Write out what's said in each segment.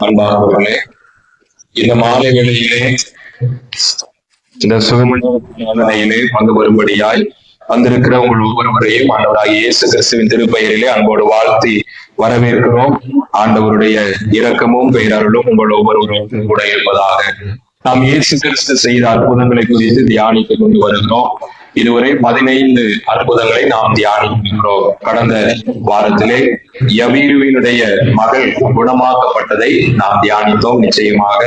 அன்பானவர்களே இந்த மாலை வேளையிலே இந்த சுகமணியிலே பங்கு வரும்படியாய் வந்திருக்கிற உங்கள் ஒவ்வொருவரையும் ஆண்டவராக இயேசு கிறிஸ்துவின் திருப்பெயரிலே அன்போடு வாழ்த்தி வரவேற்கிறோம். ஆண்டவருடைய இரக்கமும் பெயரருளும் உங்கள் ஒவ்வொருவரும் கூட இருப்பதாக நாம் இயேசு கிறிஸ்து செய்த அற்புதங்களை குறித்து தியானித்துக் கொண்டு வருகிறோம். இதுவரை பதினைந்து அற்புதங்களை நாம் தியானிக்கிறோம் கடந்த வாரத்திலே யவீருவினுடைய மகள் குணமாக்கப்பட்டதை நாம் தியானித்தோம். நிச்சயமாக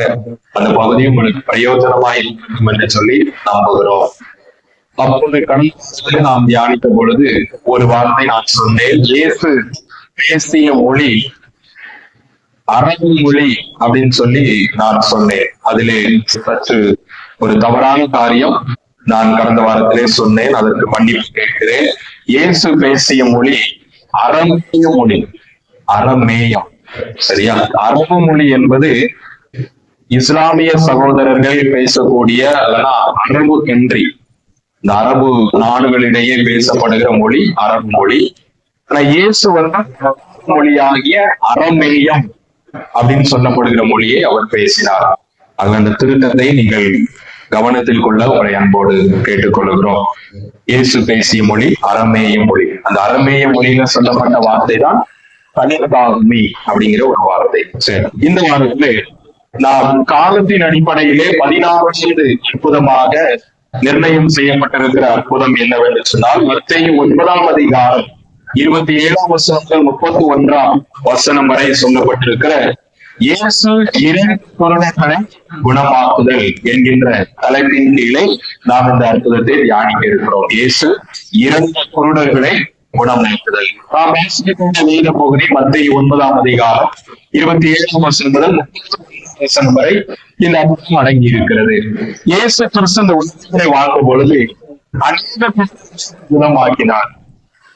அந்த பகுதி உங்களுக்கு பிரயோஜனமாய் இருக்கும் என்று சொல்லி நம்புகிறோம். அப்போது கடந்த நாம் தியானித்த பொழுது ஒரு வார்த்தை நான் சொன்னேன். இயேசு பேசிய மொழி அரபு மொழி அப்படின்னு சொல்லி நான் சொன்னேன். அதிலே சற்று ஒரு தவறான காரியம். நான் கடந்த வாரத்திலே சொன்னேன் அதற்கு மன்னிப்பு கேட்கிறேன். இயேசு பேசிய மொழி அரமேய மொழி அறமேயம் சரியா? அரபு மொழி என்பது இஸ்லாமிய சகோதரர்கள் பேசக்கூடிய அல்லனா அரபு கென்றி இந்த அரபு நாடுகளிடையே பேசப்படுகிற மொழி அரபு மொழி. ஆனா இயேசு வந்து மொழியாகிய அறமேயம் அப்படின்னு சொல்லப்படுகிற மொழியை அவர் பேசினார். ஆக அந்த திருத்தத்தை நீங்கள் கவனத்தில் கொள்ள உங்களை அன்போடு கேட்டுக்கொள்கிறோம். இயேசு பேசிய மொழி அரமேய மொழி. அந்த அரமேய மொழியில சொல்லப்பட்ட வார்த்தை தான் கலிதாமி அப்படிங்கிற ஒரு வார்த்தை. சரி. இந்த வாரத்திலே நாம் காலத்தின் அடிப்படையிலே பதினாறாவது அற்புதமாக நிர்ணயம் செய்யப்பட்டிருக்கிற அற்புதம் என்னவென்று சொன்னால் மத்திய ஒன்பதாம் அதிகாரம் இருபத்தி ஏழாம் வசனத்தில் முப்பத்தி ஒன்றாம் வசனம் வரை சொல்லப்பட்டிருக்கிற இயேசு இரு குணமாக்குதல் என்கின்ற தலைப்பின் கீழே நாம் இந்த அற்புதத்தை தியானிக்க இருக்கிறோம். இயேசு இரண்டு குருடர்களை குணமாக்குதல். நாம் வாசிக்கின்ற வேத பகுதி மத்திய ஒன்பதாம் அதிகாரம் இருபத்தி ஏழாம் வசனம் முதல் வசனம் வரை இந்த அற்புதம் அடங்கி இருக்கிறது. இயேசு கிறிஸ்து இந்த உலகத்தை வாழ்ந்த பொழுது அநேக குணமாக்கினார்.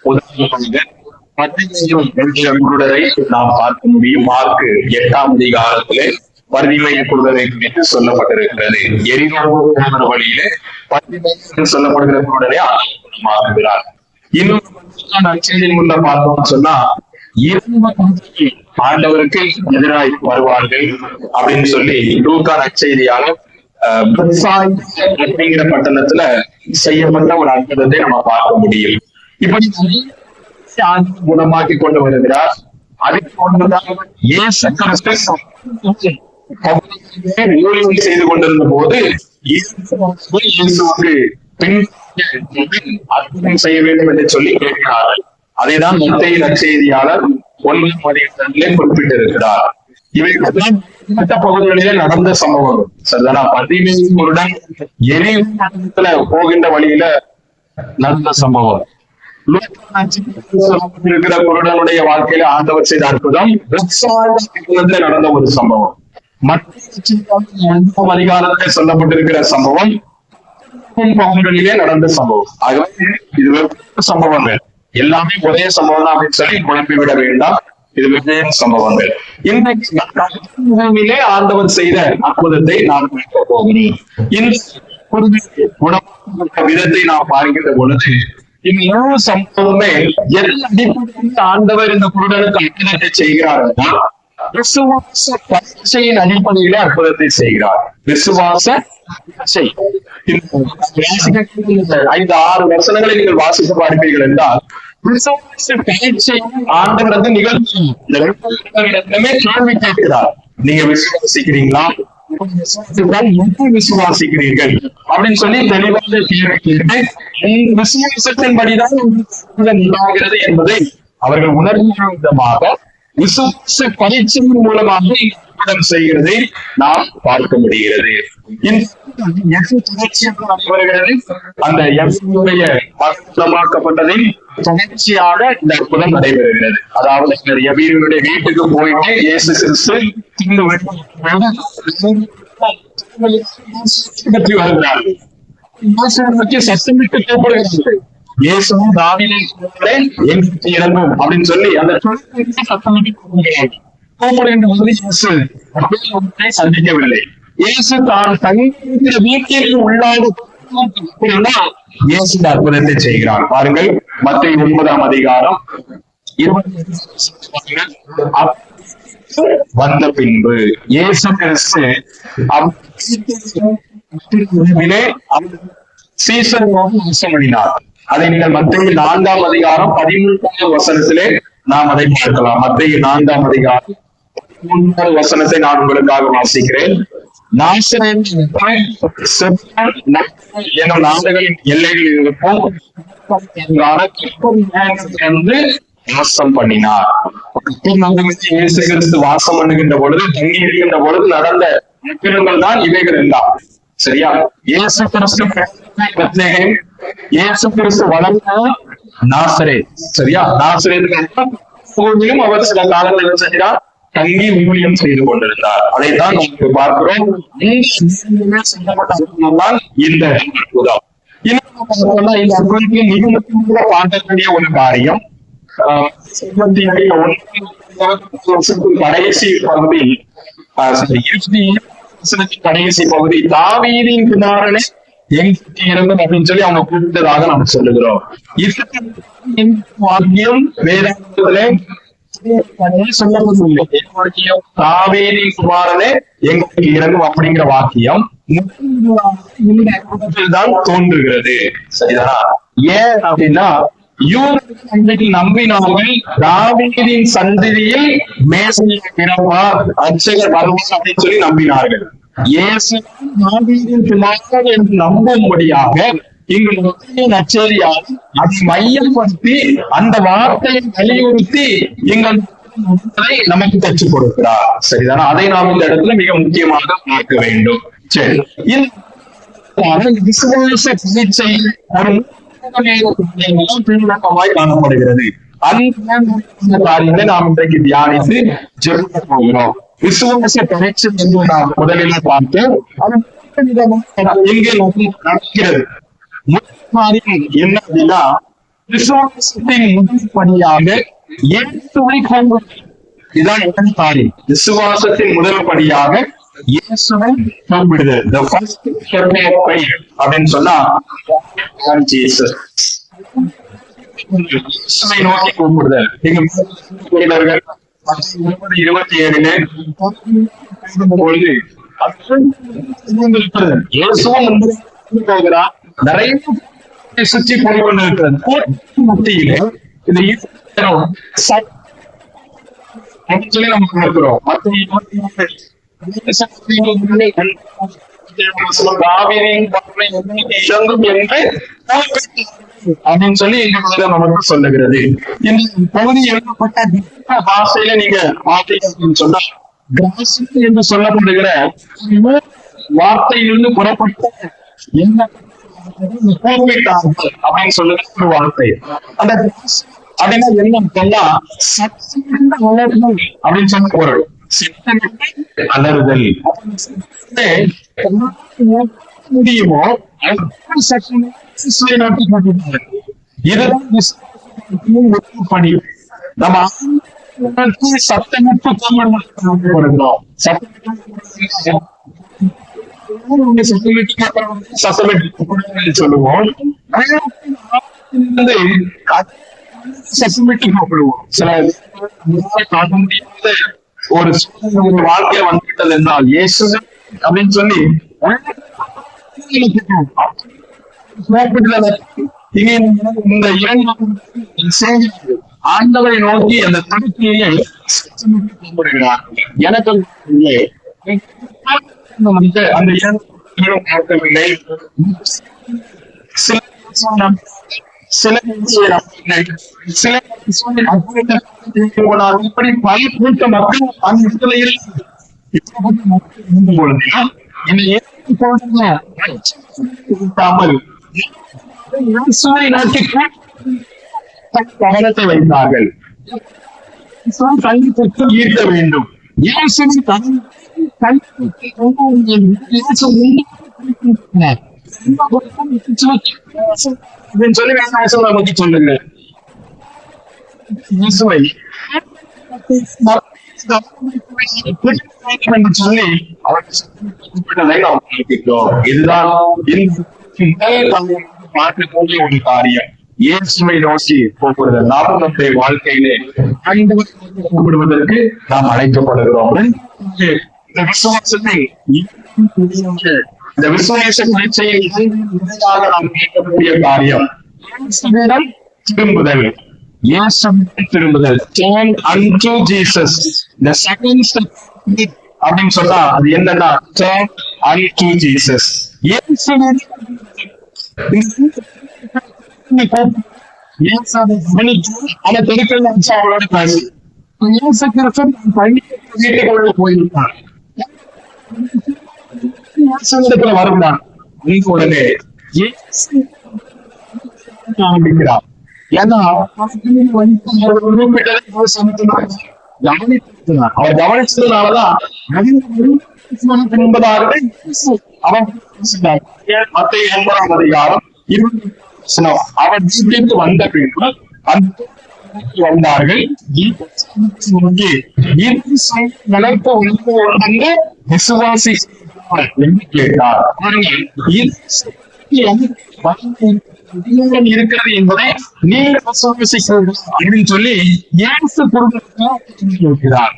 உதாரணமாக மத்தியும் என்ற நாம் பார்க்க முடியும். மார்க் எட்டாம் அதிகாரத்திலே பரிதிமைய குருடரை குறித்து சொல்லப்பட்டிருக்கிறது. எரிநோடு வழியிலே பரிதிமை சொல்லப்படுகிற குருடரை ஆக்குகிறார். இன்னொரு நற்செய்தியின் முன்ன பார்த்தோம்னு சொன்னா இரண்டு ஆண்டவருக்கு எதிராய் வருவார்கள் அப்படின்னு சொல்லி லூக்கா நற்செய்தியாளர் அப்படிங்கிற பட்டணத்துல செய்யப்பட்ட ஒரு அற்புதத்தை நம்ம பார்க்க முடியும். இப்படி ஆண்டவர் குணமாக்கி கொண்டு வருகிறார் அதை கொண்டுதான் இயேசு கிறிஸ்து செய்து கொண்டிருந்த போது இயேசுவுக்கு பின் அற்புதம் செய்ய வேண்டும் என்று சொல்லி கேட்கிறார்கள் அதைதான் மத்திய நற்செய்தியாளர் ஒன்பதாம் அதிகாரத்திலே குறிப்பிட்டிருக்கிறார் இவைகள் மற்ற பகுதிகளிலே நடந்த சம்பவம் சரிதானா பதினைந்து பதிமூணுடன் எரிவுல போகின்ற வழியில நடந்த சம்பவம் இருக்கிற குருடனுடைய வாழ்க்கையில ஆண்டவர் செய்த அற்புதம் நடந்த ஒரு சம்பவம். மற்ற அதிகாரத்தில் சொல்லப்பட்டிருக்கிற சம்பவம் பகுதிகளிலே நடந்த சம்பவம். ஆகவே இது வெவ்வேறு சம்பவங்கள் எல்லாமே ஒரே சம்பவம் தான் அப்படின்னு சொல்லி குழப்பி விட வேண்டாம். இது வெவ்வேறு சம்பவங்கள் இன்றைக்கு ஆண்டவர் செய்த அற்புதத்தை நான் போகிறேன் இந்த விதத்தை நாம் பார்க்கின்ற பொழுது இந்த சம்பவமே எல்லா அடிப்படையில் ஆண்டவர் இந்த குருடனுக்கு அற்புதத்தை செய்கிறார் விசுவாச பரீட்சையின் அடிப்படையிலே அற்புதத்தை செய்கிறார் விசுவாச ஐந்து ஆறு வசனங்களை நீங்கள் வாசித்து பார்ப்பீர்கள் என்றால் விசுவாச பரீட்சை ஆண்டவரது வந்து நிகழ்ச்சி இந்த இடத்திலுமே கேள்வி கேட்கிறார் நீங்க விசுவாசிக்கிறீங்களா விசுவாசிக்கிறீர்கள்? அப்படின்னு சொல்லி தெளிவாக கேள்வி கேட்டு உன் விசுவாசத்தின்படிதான் உங்களுக்கு உண்டாகிறது என்பதை அவர்கள் உணர்ந்த விதமாக விசுவாச பரீட்சையின் மூலமாக அற்புதம் செய்கிறதை நாம் பார்க்க முடிகிறது. நடைபெறுகிறது அந்த எம்முடைய மகத்தமாக்கப்பட்டதில் தொடர்ச்சியாக இந்த அற்புதம் நடைபெறுகிறது. அதாவது இந்த எபீருடைய வீட்டுக்கு போயிட்டு இயேசு கிறிஸ்து தின்னு பற்றி வருகிறார். இயேசுவை நோக்கி சத்தமிட்டு கூப்பிடுகிறார்கள் இயேசுவும் தாவிலே எங்களுக்கு இறங்கும் அப்படின்னு சொல்லி அந்த சொல்லுக்கு சத்தமிட்டு கூப்பிடுகிறார்கள் கூப்பிடுகின்ற போது இயேசு ஒன்றை சந்திக்கவில்லை. இயேசு தான் தங்கியிருக்கிற வீட்டிற்கு உள்ளாக இயேசு அற்புதத்தை செய்கிறார். பாருங்கள் மத்திய ஒன்பதாம் அதிகாரம் வந்த பின்பு இயேசு கிறிஸ்து அவரிலே சீசன் அதை நீங்கள் மத்திய நான்காம் அதிகாரம் பதிமூன்றாம் வசனத்திலே நாம் அதை பார்க்கலாம். மத்திய நான்காம் அதிகாரம் மூன்றாவது வசனத்தை நான் உங்களுக்காக வாசிக்கிறேன். நாசரேன் நாடுகளின் எல்லைகளில் இருக்கும் என்று வாசம் பண்ணினார். இயேசு கிறிஸ்து வாசம் பண்ணுகின்ற பொழுது தங்கி இருக்கின்ற பொழுது நடந்த அற்புதங்கள் தான் இவைகள் எல்லாம். சரியா? இயேசு கிறிஸ்து இயேசு கிறிஸ்து வளர்ந்த நாசரே. சரியா? நாசரேத்துக்கு அவர் சில காலங்கள் என்ன தங்கி ஊழியம் செய்து கொண்டிருந்தார். அதைத்தான் நமக்கு பார்க்கிறோம். இந்த அற்புதம் இந்த அற்புதம் இன்னும் இந்த அற்புதத்துக்கு மிக முக்கியமாக பார்க்கக்கூடிய ஒரு காரியம். கடைசி பகுதி. கடைசி பகுதி. தாவீதின் குமாரனே எங்கிட்ட இருந்தோம் அப்படின்னு சொல்லி அவங்க கூப்பிட்டதாக நம்ம சொல்லுகிறோம். இதுக்கு வாக்கியம் வேதாந்தத்திலே சொல்லப்படவில்லை என்னுடைய தாவீதின் குமாரனே எங்களுக்கு இறங்கும் அப்படிங்கிற வாக்கியம் இந்த அற்புதத்தில் தான் தோன்றுகிறது. சரிதானா ஏன் அப்படின்னா நம்பினார்கள் தாவீதின் சந்ததியில் மேசையில் பிறப்பார் அர்ச்சகர் வருவார் அப்படின்னு சொல்லி நம்பினார்கள். இயேசு தாவீதின் குமாரன் என்று நம்பும்படியாக எங்கள் முக்கிய நச்சரியால் அதை மையப்படுத்தி அந்த வார்த்தையை வலியுறுத்தி எங்கள் நமக்கு தச்சு கொடுக்கிறார். சரிதானா? அதை நாம் இந்த இடத்துல மிக முக்கியமாக பார்க்க வேண்டும். சரி. விசுவாச சிகிச்சை ஒரு பின்பக்கமாய் காணப்படுகிறது. அந்த காரியங்களை நாம் இன்றைக்கு தியானித்து ஜெபிக்க போகிறோம். விசுவாச பரீட்சை என்று நாம் முதலில் பார்த்தோம் அது எங்கே நடக்கிறது. என்ன அப்படின்னா விசுவாசத்தின் முதல் படியாக இயேசுவை கொண்டு இதான் முதல் காரியம் விசுவாசத்தின் முதல் படியாக இயேசுவை கும்பிடுது the first step of faith அப்படின்னு சொன்னா Lord இயேசுவை நோக்கி கும்பிடுதல் நீங்க வீரர்கள் இருபது இருபத்தி ஏழுல பொழுது இயேசுவும் போகிறார் நிறைய சுற்றி போய் கொண்டிருக்கிறது மத்தியிலே இந்த அப்படின்னு சொல்லி நம்ம பார்க்கிறோம். அப்படின்னு சொல்லி நமக்கு சொல்லுகிறது. இந்த பகுதி எழுதப்பட்ட பாஷையில நீங்க அப்படின்னு சொன்னா என்று சொல்லப்படுகிற வார்த்தையிலிருந்து புறப்பட்ட என்ன கூப்பிட்டார்கள் அப்படின்னு சொல்லுற ஒரு வார்த்தை அந்த அப்படின்னா என்ன அப்படின்னு சொன்ன பொருள் சத்தமிட்டு அலறுதல் முடியுமோ இதுதான் பணி நம்ம சத்தமிட்டு கூப்பிடுகிறோம் சத்தமிட்டு உங்க சத்தமிட்டு கேட்கறவங்க சத்தமிட்டு கூப்பிடுங்கன்னு சொல்லுவோம் கூப்பிடுவோம் சில காட்ட முடியாத ஒரு ஒரு வாழ்க்கைய வந்துவிட்டது என்றால் இயேசு அப்படின்னு சொல்லி இந்த இரண்டு ஆண்டவரை நோக்கி அந்த திருப்தியை எனக்கு அந்த இரண்டு சில சில சில இப்படி பல கூட்ட மக்கள் அந்த கவனத்தை வைத்தார்கள். கல்விக்கு ஈர்க்க வேண்டும். இயேசுவின் சொல்லி சொல்லுங்க. சொல்லி இதுதான் பார்க்கக்கூடிய ஒரு காரியம். இயேசுவை நோக்கி போகிறது நாம் நம்முடைய வாழ்க்கையிலே கூப்பிடுவதற்கு நாம் அழைக்கப்படுகிறோம் இந்த விசுவாசத்தை இந்த விசுவாச பரீட்சையை இறுதியாக நாம் கேட்கக்கூடிய காரியம் திரும்புதல் திரும்புதல் turn unto அப்படின்னு சொன்னா அது என்னன்னா turn unto Jesus அவளோட பேசி வீட்டுக்குள்ள போயிருந்தான் இயேசுவிடத்துல வருந்தான் நீங்க உடனே ஆரம்பிக்கிறார் ஏன்னா அவர் அவர் கவனிச்சதுனாலதான் அவன் மத்திய எண்பதாம் அதிகாரம் இருபது அவர் வீட்டிற்கு வந்த பின்பு அந்த வந்தார்கள். நினைத்த உணவு விசுவாசி கேட்டார் இருக்கிறது என்பதை நீங்கள் விசுவாசிக்கிறீர்கள் அப்படின்னு சொல்லி இயேசு குடும்பத்தை கேட்கிறார்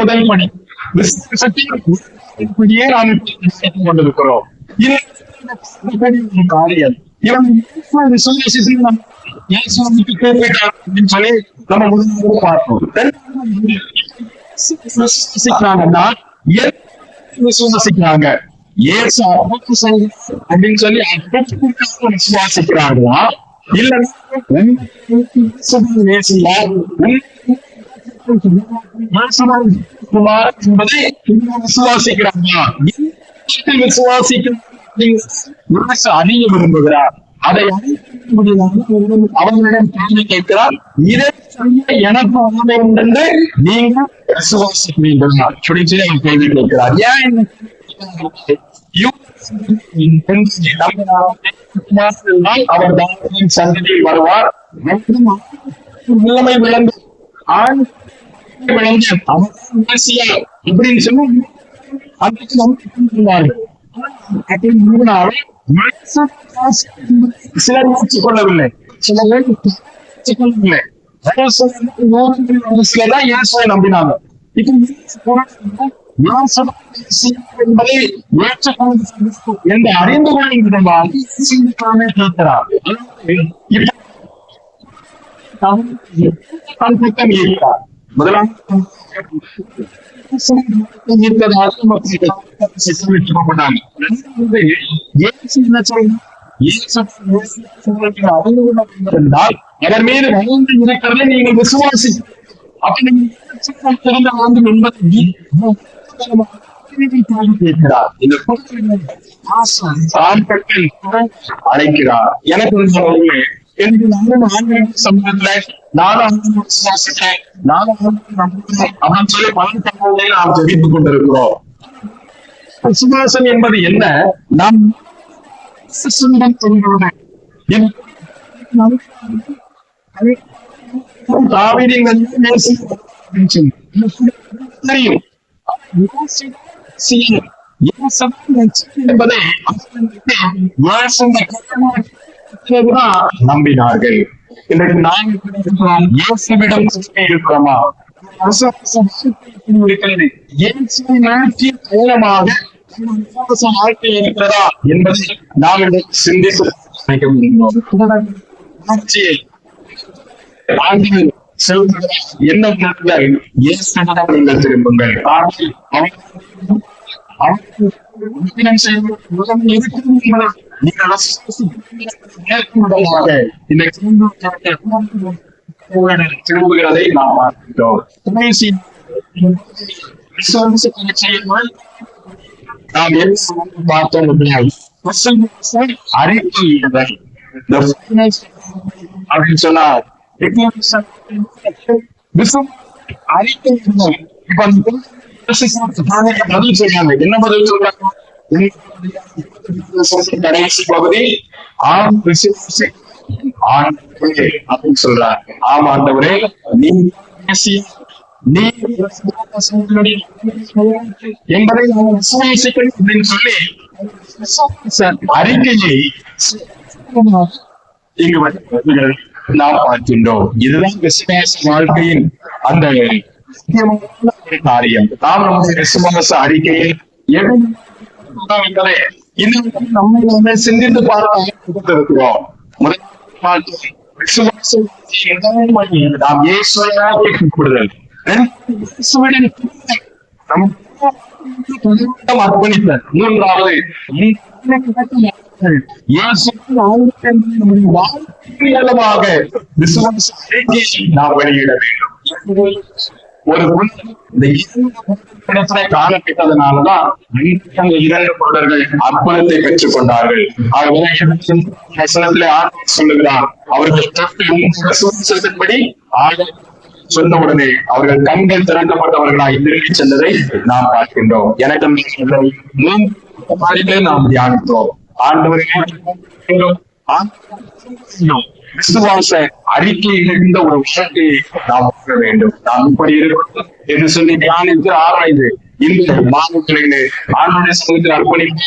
முதல் பணி. விசுவாசத்தின் நாம் கொண்டிருக்கிறோம். இது காரியம் இவன் விசுவாசித்து நம்ம இயேசுவுக்கு கூப்பிட்டார் அப்படின்னு சொல்லி நம்ம முதல்ல பார்த்தோம் விசுவாசிக்கிறாங்கன்னா ஏன் விசுவாசிக்கிறாங்க. ஏசு அற்புதம் செய்தார் அப்படின்னு சொல்லி அற்புதத்துக்காக விசுவாசிக்கிறாங்களா இல்ல குமார் என்பதை விசுவாசிக்கிறாங்களா மனசு அறிய விரும்புகிறார். அதை அவர்களிடம் கேள்வி கேட்கிறார். இதை செய்ய எனக்கு உண்மை உண்டு. நீங்க விசுவாசிக்க வேண்டும். அப்படின்னு சொல்லி அவர் கேள்வி கேட்கிறார்? ஏன் அவர் தாவிதின் சந்ததியில் வருவார். நிலைமை விளங்கு ஆண் விளங்கு அவர் மேசியா இப்படின்னு சொல்லி அதுக்கு நம்பிக்கை அப்படின்னு சிலர் மூச்சு கொள்ளவில்லை சிலர் மூச்சு கொள்ளவில்லை சிலர் இயேசுவை நம்பினாங்க என்பதை ஏற்றுக்கொண்டு என்று அறிந்து கொள்கின்றவாறு சிந்திக்காமே கேட்கிறார் தன் பக்கம் இருக்கிறார் முதலாம் அதன் மீது வளர்ந்து இருக்கிறதை நீங்கள் விசுவாசி அப்படி நீங்கள் வேண்டும் என்பதை கேட்கிறார் இந்த அழைக்கிறார். எனக்கு எனக்கு நானும் ஆன்மீக சமூகத்துல நானும் ஆன்மீக நானும் அப்படின்னு சொல்லி பல தகவல்களை நாம் தெரிவித்துக் கொண்டிருக்கிறோம் விசுவாசம் என்பது என்ன நாம் விசுவாசம் தெரியும் என்பதை நம்பினார்கள். இன்றைக்கு நாங்கள் இயேசுவிடம் இருக்கிறோமா மூலமாக வாழ்க்கை இருக்கிறதா என்பதை நாம் சிந்தித்து என்ன இயேசுவிடம் நீங்கள் திரும்புங்கள். Mira, las बातों में बनाई असल में हर एक को ये रही दर्शनाइज और चला लेकिन सब बिल्कुल हर एक को बंद जैसे सब सभाने का बदल से जाने कितना बदल चल रहा है கடைசி பகுதி ஆம் ஆண் அப்படின்னு சொல்றாங்க ஆமா ஆண்டவரே நீ நீ என்பதை அப்படின்னு சொல்லி அறிக்கையை இங்கு நாம் பார்க்கின்றோம் இதுதான் விசுவாச வாழ்க்கையின் அந்த முக்கியமான காரியம் நாம் நம்முடைய விசுவாச அறிக்கையில் எதை என்பதை இன்னும் சிந்தித்து பார்த்து முதல் நாம் இயேசுவையாக கூப்பிடுதல் இரண்டாவது, நம் மூன்றாவது வாழ்க்கை விசுவாச நாம் வெளியிட வேண்டும். ஒரு குழந்தை இந்த இரண்டு இடத்திலே காணப்பட்டதனாலதான் அந்த இரண்டு குருடர்கள் அற்புதத்தை பெற்றுக் கொண்டார்கள் ஆகவே சொல்லுகிறார் அவர்கள் ஆக சொன்ன உடனே அவர்கள் கண்கள் திறக்கப்பட்டவர்களாய் திரும்பி சென்றதை நாம் பார்க்கின்றோம். எனக்கு மூன்று நாம் தியானித்தோம். ஆண்டவர்கள் விசுவாச அறிக்கையில் இருந்த ஒரு விஷயத்தை நாம் உணர வேண்டும். நாம் இப்படி இருக்கணும் என்று சொல்லி தியானித்து ஆராய்ந்து இந்த மாதங்களிலே ஆண்டுடைய சமூகத்தில் அர்ப்பணிப்பு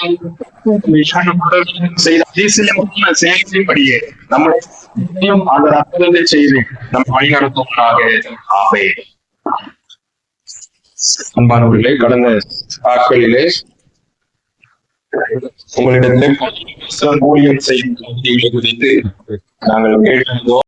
செய்த அதிசயமான செயலின்படியே நம்முடைய அந்த அற்புதத்தை செய்து நம் வழிநடத்துவதாக ஆவே அன்பானவர்களே கடந்த நாட்களிலே உங்களிடத்திலே ஊழியம் செய்யும் குறித்து நாங்கள் கேட்டிருந்தோம்